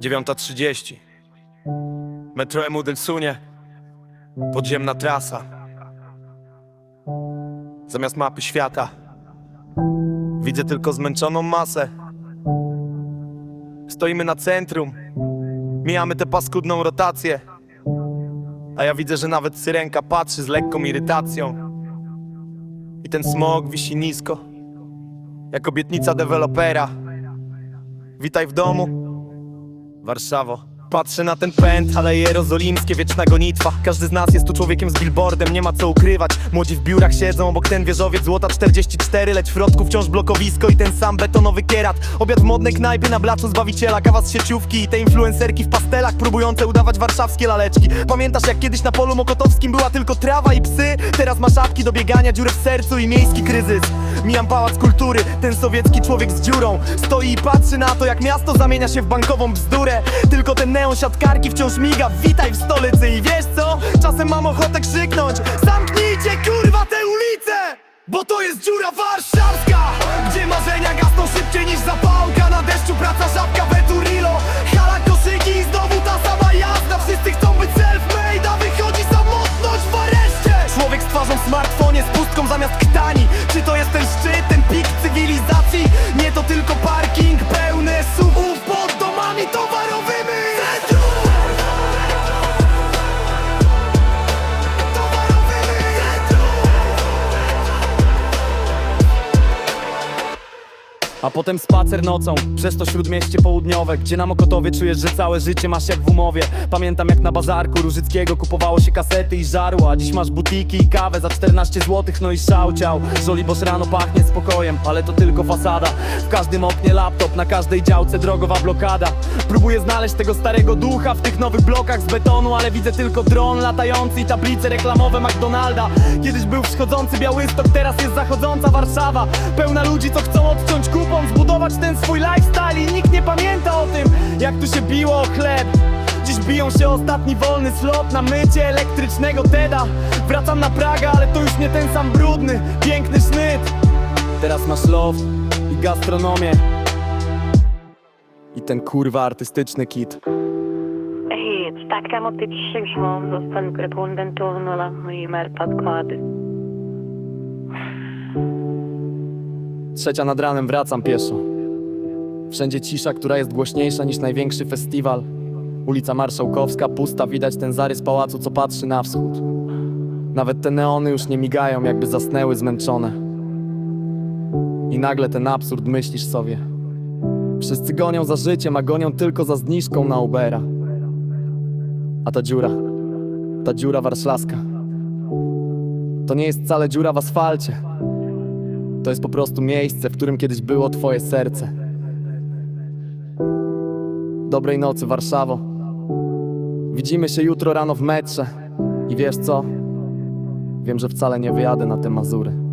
9.30 Metro Emu del Sunie Podziemna trasa. Zamiast mapy świata Widzę tylko zmęczoną masę. Stoimy na centrum Mijamy tę paskudną rotację A ja widzę, że nawet syrenka patrzy z lekką irytacją. I ten smog wisi nisko Jak obietnica dewelopera. Witaj w domu Warszawo. Patrzę na ten pęd, ale jerozolimskie, wieczna gonitwa. Każdy z nas jest tu człowiekiem z billboardem, nie ma co ukrywać. Młodzi w biurach siedzą obok ten wieżowiec Złota 44, lecz w środku wciąż blokowisko I ten sam betonowy kierat. Obiad w modnej knajpie na blaczu Zbawiciela Kawa z sieciówki i te influencerki w pastelach Próbujące udawać warszawskie laleczki. Pamiętasz jak kiedyś na polu mokotowskim była tylko trawa i psy? Teraz ma szapki do biegania, dziurę w sercu i miejski kryzys. Mijam pałac kultury, ten sowiecki człowiek z dziurą. Stoi i patrzy na to jak miasto zamienia się w bankową bzdurę. Tylko ten neon siatkarki wciąż miga Witaj w stolicy i wiesz co? Czasem mam ochotę krzyknąć Zamknijcie kurwa te ulice! Bo to jest dziura warszawska A potem spacer nocą przez to śródmieście południowe Gdzie na Mokotowie czujesz, że całe życie masz jak w umowie. Pamiętam jak na bazarku Różyckiego kupowało się kasety i żarło A dziś masz butiki i kawę za 14 zł No i szałciał Żoliborz rano pachnie spokojem, ale to tylko fasada. W każdym oknie laptop, na każdej działce drogowa blokada. Próbuję znaleźć tego starego ducha w tych nowych blokach z betonu Ale widzę tylko dron latający i tablice reklamowe McDonalda. Kiedyś był wschodzący Białystok, teraz jest zachodząca Warszawa. Pełna ludzi, co chcą odciąć kupon Zbudować ten swój lifestyle i nikt nie pamięta o tym Jak tu się biło o chleb. Dziś biją się ostatni wolny slot na mycie elektrycznego Teda. Wracam na Praga, ale to już nie ten sam brudny, piękny sznyt. Teraz masz love i gastronomię. I ten kurwa artystyczny kit. Hej, stacca mot ditt tjuvmål och sönderbunden tornola och i Trzecia nad ranem wracam pieszo. Wszędzie cisza, która jest głośniejsza niż największy festiwal. Ulica Marszałkowska, pusta, widać ten zarys pałacu, co patrzy na wschód. Nawet te neony już nie migają, jakby zasnęły zmęczone. I nagle ten absurd myślisz sobie. Wszyscy gonią za życiem, a gonią tylko za zniżką na Ubera. A ta dziura, ta dziura warszawska, to nie jest wcale dziura w asfalcie. To jest po prostu miejsce, w którym kiedyś było twoje serce. Dobrej nocy, Warszawo. Widzimy się jutro rano w metrze. I wiesz co? Wiem, że wcale nie wyjadę na te Mazury.